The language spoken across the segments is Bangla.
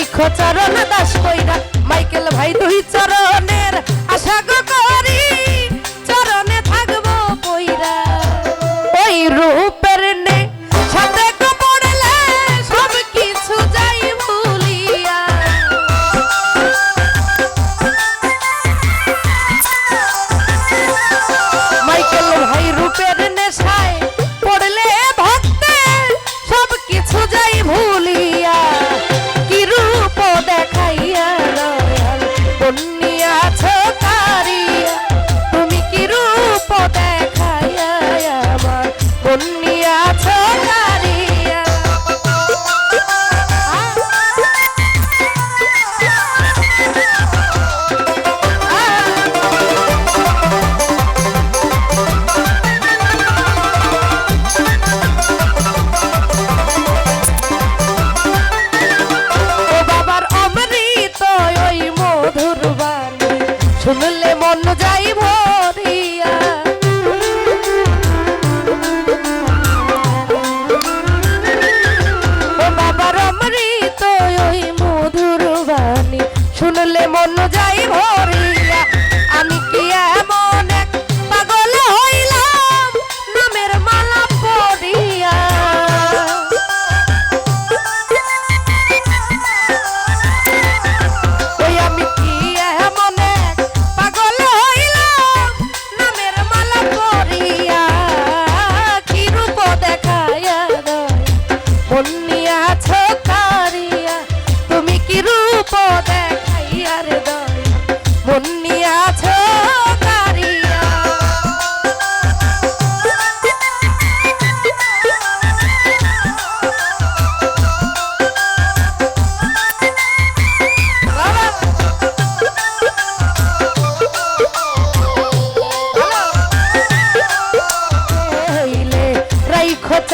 রাইখ চরণ দাস কইরা মাইকেল ভাই দুই চরণ।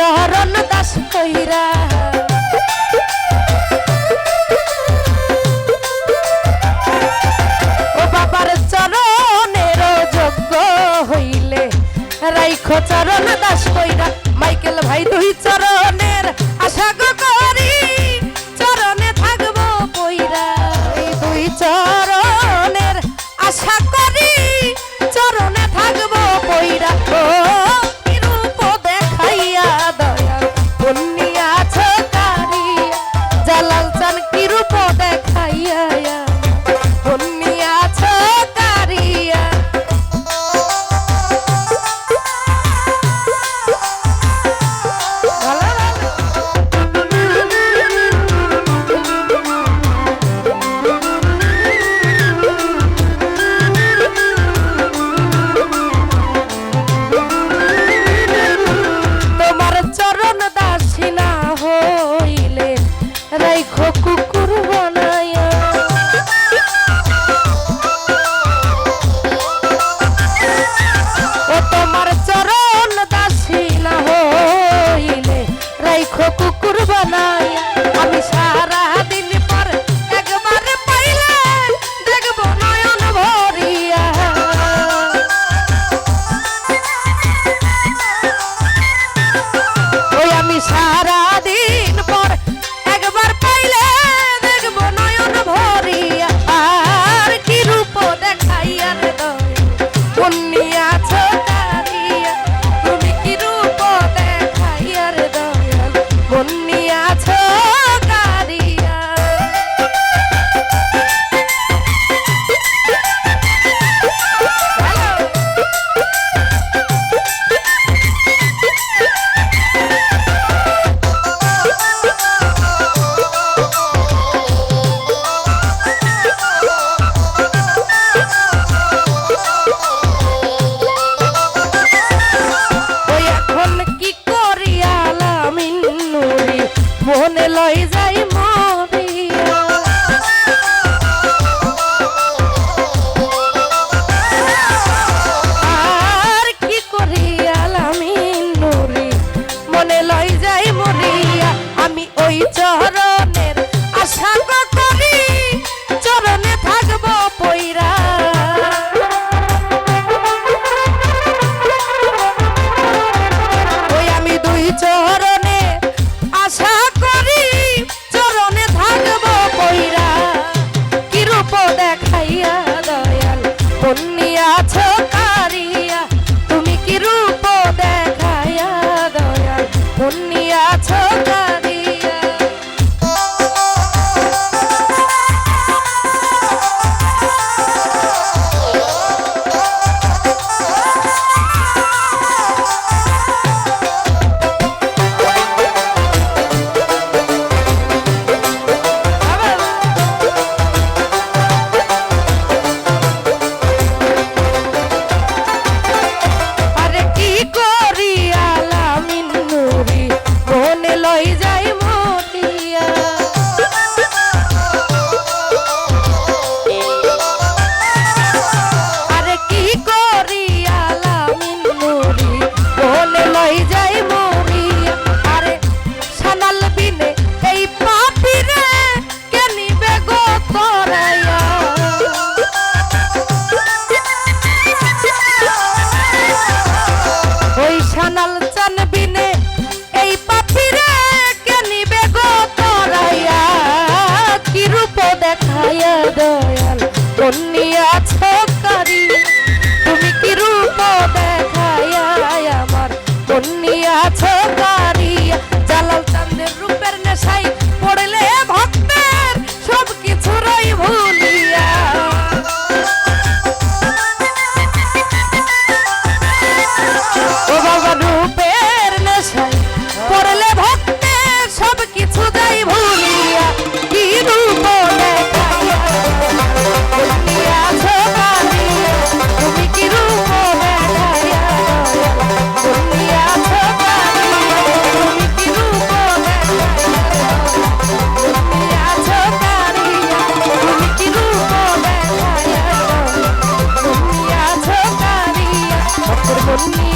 চরণ দাস কইরা। ও বাবার চরণের যোগ্য হইলে রাইখ চরণ দাস কইরা। মাইকেল ভাই দুই চরণের আশা গো হইয়াছ গাড়ি জালাল চান্দের রূপের নেশাই পড়লে Yes.